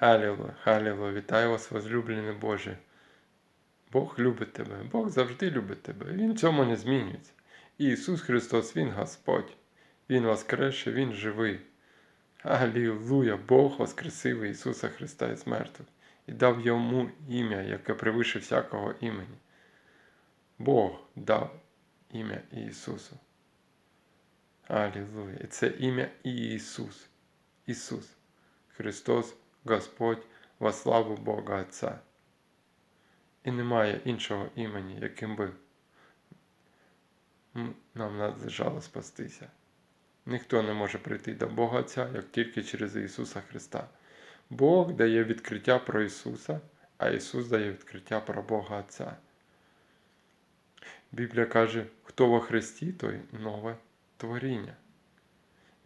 Халіло, халіло, вітаю вас, возлюблений Боже. Бог любить тебе, Бог завжди любить тебе. Він в цьому не змінюється. І Ісус Христос, Він Господь. Він воскресе, Він живий. Алілуя! Бог воскресив Ісуса Христа із мертвих і дав йому ім'я, яке превише всякого імені. Бог дав ім'я Ісусу. Алілуя! І це ім'я Ісус. Ісус. Христос, Господь, во славу Бога Отця. І немає іншого імені, яким би нам надлежало спастися. Ніхто не може прийти до Бога Отця, як тільки через Ісуса Христа. Бог дає відкриття про Ісуса, а Ісус дає відкриття про Бога Отця. Біблія каже, хто во Христі, той нове творіння.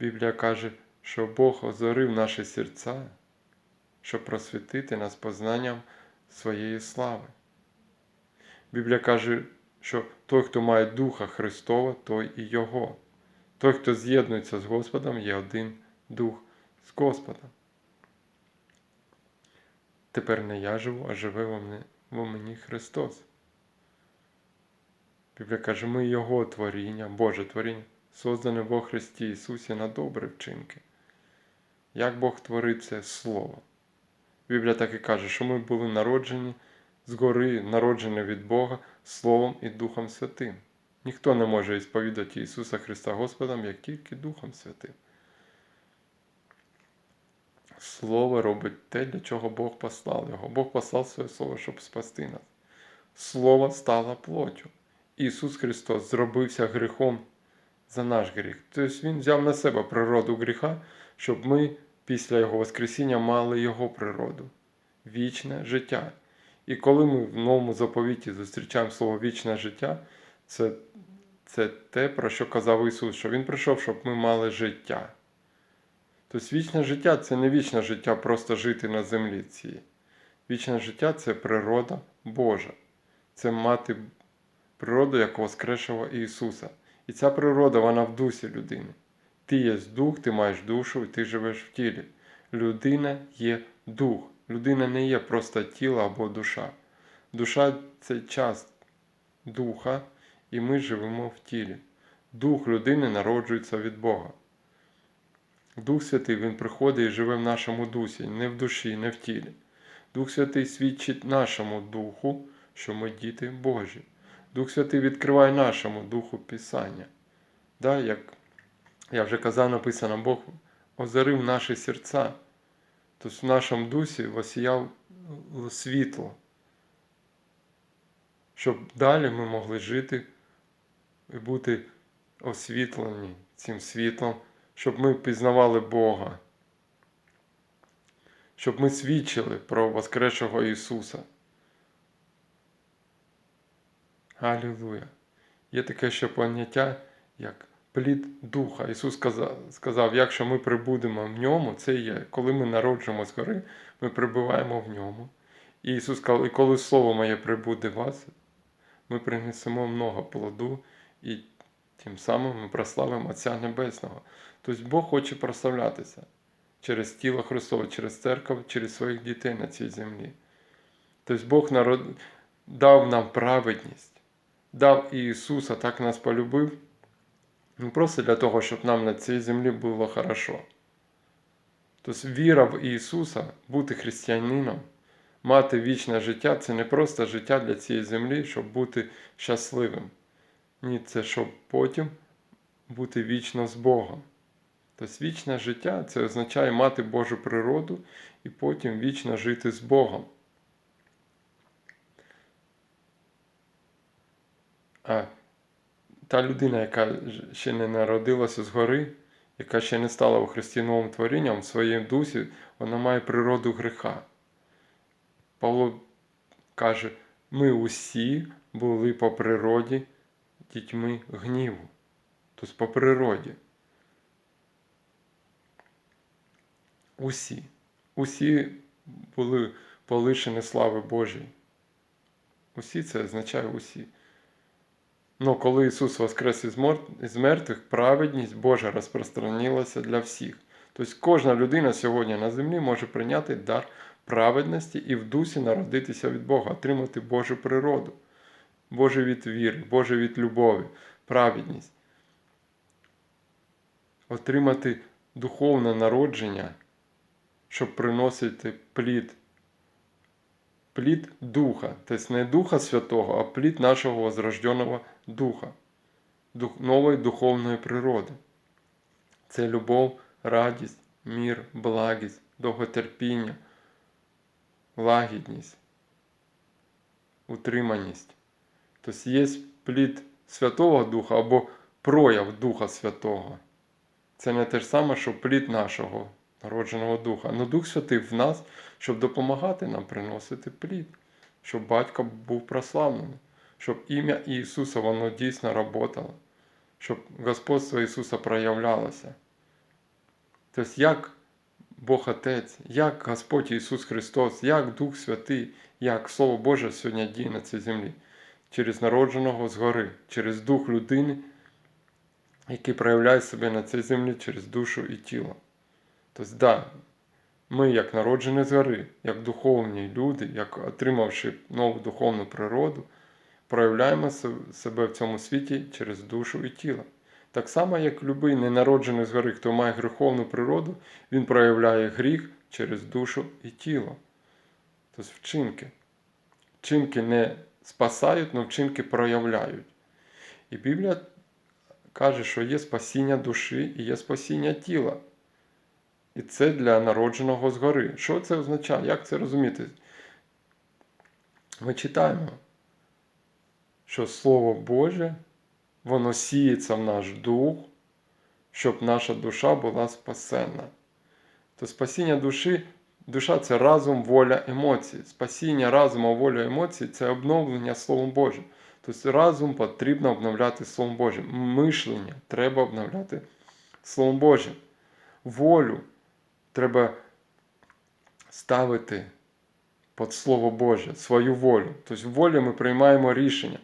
Біблія каже, що Бог озорив наші серця, щоб просвітити нас познанням своєї слави. Біблія каже, що той, хто має Духа Христова, той і Його. Той, хто з'єднується з Господом, є один Дух з Господом. Тепер не я живу, а живе во мені, Христос. Біблія каже, ми Його творіння, Боже творіння, создане во Христі Ісусі на добрі вчинки. Як Бог творить це Слово. Біблія так і каже, що ми були народжені згори, народжені від Бога Словом і Духом Святим. Ніхто не може ісповідати Ісуса Христа Господом, як тільки Духом Святим. Слово робить те, для чого Бог послав його. Бог послав своє Слово, щоб спасти нас. Слово стало плоттю. Ісус Христос зробився гріхом за наш гріх. Тобто Він взяв на себе природу гріха, щоб ми після Його Воскресіння мали Його природу, вічне життя. І коли ми в новому заповіті зустрічаємо слово вічне життя, це, це те, про що казав Ісус, що Він прийшов, щоб ми мали життя. Тобто вічне життя це не вічне життя просто жити на землі цій. Вічне життя це природа Божа. Це мати природу як Воскресшого Ісуса. І ця природа, вона в дусі людини. Ти є дух, ти маєш душу і ти живеш в тілі. Людина є дух. Людина не є просто тіло або душа. Душа це часть духа, і ми живемо в тілі. Дух людини народжується від Бога. Дух Святий Він приходить і живе в нашому дусі, не в душі, не в тілі. Дух Святий свідчить нашому духу, що ми діти Божі. Дух Святий відкриває нашому духу Писання. Да, Як я вже казав, написано, Бог озарив наші серця. Тобто в нашому дусі осіяв світло, щоб далі ми могли жити і бути освітлені цим світлом, щоб ми пізнавали Бога, щоб ми свідчили про Воскресшого Ісуса. Алілуя! Є таке ще поняття, як плід Духа. Ісус сказав, якщо ми прибудемо в ньому, це є, коли ми народжуємо згори, ми прибуваємо в ньому. І Ісус сказав, і коли Слово моє прибуде в вас, ми принесемо много плоду, і тим самим ми прославимо Отця Небесного. Тобто Бог хоче прославлятися через тіло Христове, через церкву, через своїх дітей на цій землі. Тобто Бог народ... дав нам праведність, дав Ісуса, так нас полюбив. Не просто для того, щоб нам на цій землі було хорошо. Тобто віра в Ісуса, бути християнином, мати вічне життя це не просто життя для цієї землі, щоб бути щасливим. Ні, це щоб потім бути вічно з Богом. Тобто вічне життя це означає мати Божу природу і потім вічно жити з Богом. А та людина, яка ще не народилася згори, яка ще не стала у Христі новим творінням, в своєму дусі, вона має природу гріха. Павло каже, ми усі були по природі дітьми гніву, тобто по природі. Усі. Усі були полишені слави Божій. Усі це означає усі. Ну, коли Ісус воскрес із мертвих, праведність Божа розпространилася для всіх. Тобто кожна людина сьогодні на землі може прийняти дар праведності і в дусі народитися від Бога, отримати Божу природу, Боже від віри, Боже від любові, праведність, отримати духовне народження, щоб приносити плід. Плід Духа, тобто не Духа Святого, а плід нашого возрожденого Духа, дух, нової духовної природи. Це любов, радість, мір, благість, довготерпіння, лагідність, утриманість. Тобто є плід Святого Духа або прояв Духа Святого. Це не те ж саме, що плід нашого народженого Духа. Ну Дух Святий в нас, щоб допомагати нам приносити плід, щоб батько був прославлений, щоб ім'я Ісуса воно дійсно работало, щоб Господство Ісуса проявлялося. Тобто, як Бог Отець, як Господь Ісус Христос, як Дух Святий, як Слово Боже сьогодні діє на цій землі, через народженого згори, через дух людини, який проявляє себе на цій землі через душу і тіло. Тобто, да, ми, як народжені згори, як духовні люди, як отримавши нову духовну природу, проявляємо себе в цьому світі через душу і тіло. Так само, як любий ненароджений згори, хто має гріховну природу, він проявляє гріх через душу і тіло. Тобто вчинки. Вчинки не спасають, але вчинки проявляють. І Біблія каже, що є спасіння душі і є спасіння тіла. І це для народженого згори. Що це означає? Як це розуміти? Ми читаємо, що Слово Боже, воно сіється в наш дух, щоб наша душа була спасена. То спасіння душі, душа це разум, воля, емоції. Спасіння разуму, воля, емоції це обновлення Словом Божим. Тобто разум потрібно обновляти Словом Божим. Мишлення треба обновляти Словом Божим. Волю треба ставити під Слово Боже, свою волю. Тобто в волі ми приймаємо рішення.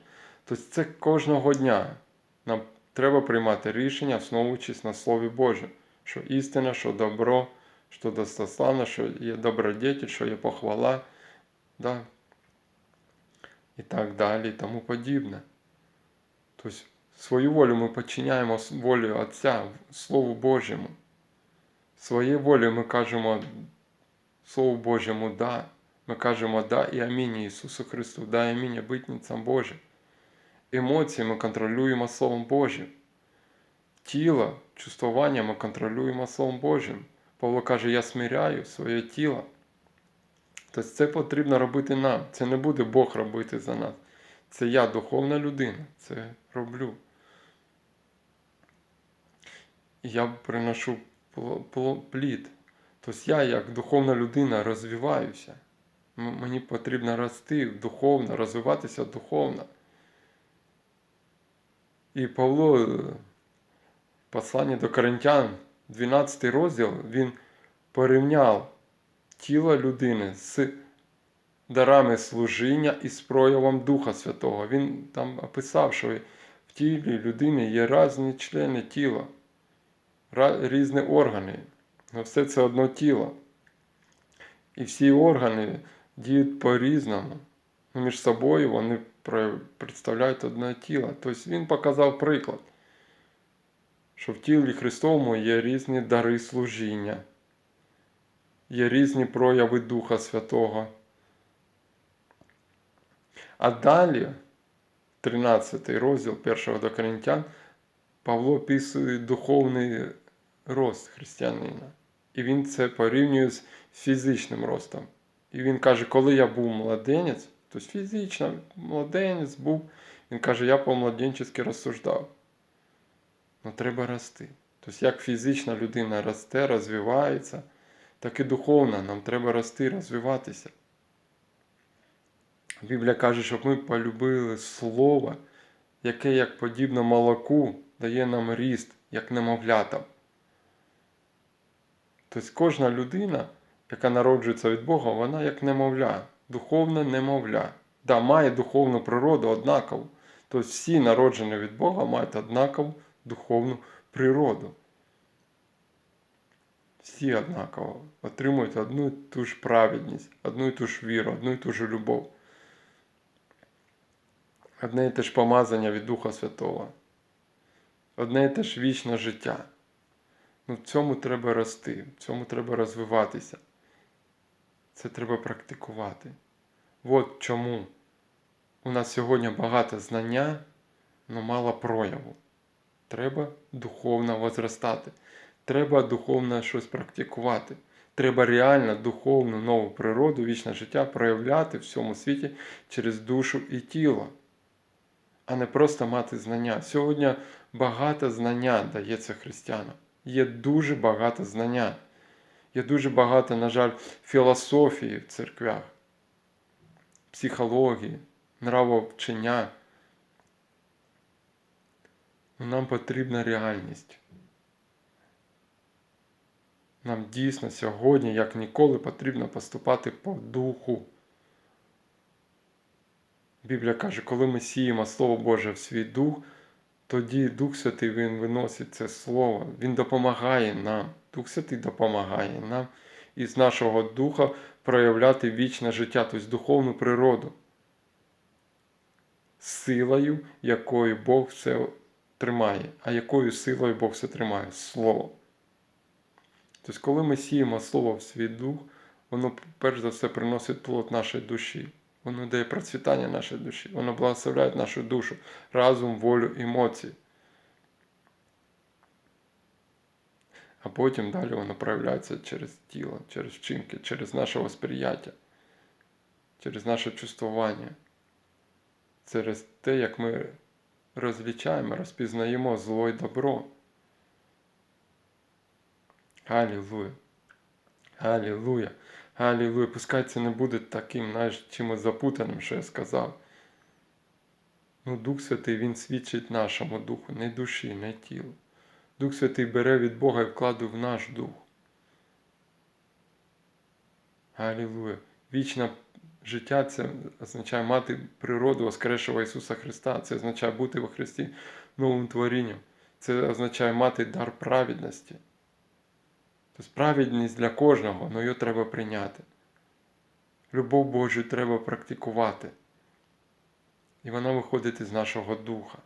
Тобто це кожного дня. Нам треба приймати рішення, основуючись на Слові Боже, що істина, що добро, що достославно, що є добродетель, що є похвала, да? і так далі, і тому подібне. Тобто свою волю ми підчиняємо волю Отця, Слову Божому. Своєю волею ми кажемо Слову Божому да. Ми кажемо да і амінь Ісусу Христу, да і амінь обітницям Божим. Емоції ми контролюємо Словом Божим. Тіло, чувствування ми контролюємо Словом Божим. Павло каже, я смиряю своє тіло. Тобто це потрібно робити нам. Це не буде Бог робити за нас. Це я, духовна людина, це роблю. Я приношу плід. Тобто я, як духовна людина, розвиваюся. Мені потрібно рости духовно, розвиватися духовно. І Павло, в посланні до Коринтян, 12 розділ, він порівняв тіло людини з дарами служіння і з проявом Духа Святого. Він там описав, що в тілі людини є різні члени тіла різні органи. але Все це одно тіло. І всі органи діють по-різному. Між собою вони представляють одне тіло. Тобто він показав приклад, що в тілі Христовому є різні дари служіння, є різні прояви Духа Святого. А далі, 13 розділ 1 до Коринтян, Павло описує духовний рост християнина. І він це порівнює з фізичним ростом. І він каже, коли я був младенець, тобто фізично младенець був, він каже, я по-младенчески розсуждав. Ну треба рости. Тобто, як фізична людина росте, розвивається, так і духовна нам треба рости, розвиватися. Біблія каже, щоб ми полюбили Слово, яке, як подібно молоку, дає нам ріст, як немовлятам. Тобто кожна людина, яка народжується від Бога, вона як немовля, духовне немовля. Да, має духовну природу однакову. Тобто всі народжені від Бога мають однакову духовну природу. всі однаково отримують одну і ту ж праведність, одну і ту ж віру, одну і ту ж любов. Одне і те ж помазання від Духа Святого. Одне і те ж вічне життя. Ну, в цьому треба рости, в цьому треба розвиватися. Це треба практикувати. От чому у нас сьогодні багато знання, але мало прояву. Треба духовно возростати. Треба духовно щось практикувати. Треба реально духовну нову природу, вічне життя проявляти в всьому світі через душу і тіло, а не просто мати знання. Сьогодні багато знання дається християнам. Є дуже багато знання. Є дуже багато, на жаль, філософії в церквях, психології, нравовчення. Нам потрібна реальність. Нам дійсно сьогодні, як ніколи, потрібно поступати по духу. Біблія каже, коли ми сіємо Слово Боже в свій дух, тоді Дух Святий Він виносить це Слово, Він допомагає нам. Дух Святий допомагає нам із нашого духа проявляти вічне життя, тобто духовну природу, силою, якою Бог все тримає. А якою силою Бог все тримає? Слово. Тобто, коли ми сіємо Слово в свій дух, воно перш за все приносить плод нашої душі. Воно дає процвітання нашої душі, воно благословляє нашу душу, разум, волю, емоції. А потім далі воно проявляється через тіло, через вчинки, через наше восприяття, через наше чувствування, через те, як ми розлічаємо, розпізнаємо зло і добро. Алілуя. Алілуя. Алілуя. Пускай це не буде таким, знаєш, чимось запутаним, що я сказав. Ну, Дух Святий, Він свідчить нашому духу, не душі, не тілу. Дух Святий бере від Бога і вкладує в наш дух. Алілуя. Вічне життя це означає мати природу Воскресшого Ісуса Христа. Це означає бути во Христі новим творінням. Це означає мати дар праведності. Тобто праведність для кожного, але її треба прийняти. Любов Божу треба практикувати. І вона виходить із нашого духа.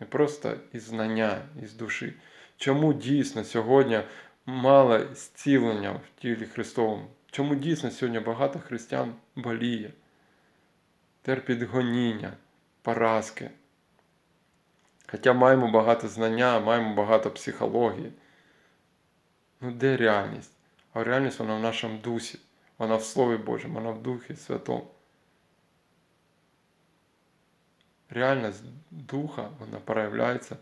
Не просто із знання, із душі. Чому дійсно сьогодні мало зцілення в тілі Христовому? Чому дійсно сьогодні багато християн боліє, терпить гоніння, поразки? Хоча маємо багато знання, маємо багато психології. Ну де реальність? А реальність вона в нашому дусі, вона в Слові Божому, вона в Духі Святому. Реальність Духа, вона проявляється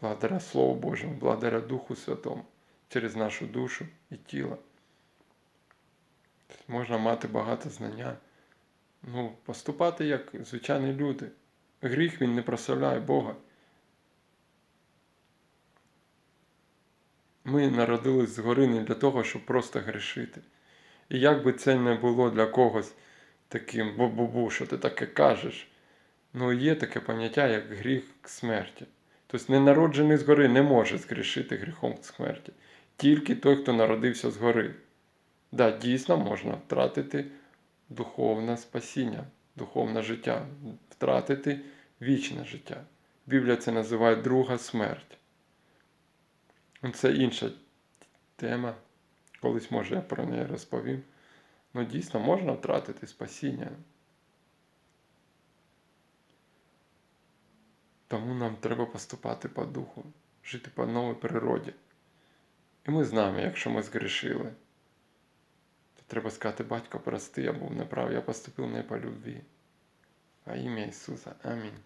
благодаря Слову Божому, благодаря Духу Святому, через нашу душу і тіло. Можна мати багато знання, ну, поступати як звичайні люди. Гріх він не прославляє Бога. Ми народились згори не для того, щоб просто грішити. І як би це не було для когось таким бу-бу-бу, що ти таке кажеш, ну є таке поняття, як гріх смерті. Тобто ненароджений згори не може згрішити гріхом смерті. Тільки той, хто народився згори. Да, дійсно можна втратити духовне спасіння, духовне життя, втратити вічне життя. Біблія це називає друга смерть. Це інша тема. Колись, може, я про неї розповім. Ну, дійсно, можна втратити спасіння. Тому нам треба поступати по духу, жити по новій природі. І ми знаємо, якщо ми згрішили, то треба сказати, батько, прости, я був неправ, я поступив не по любві. Во ім'я Ісуса. Амінь.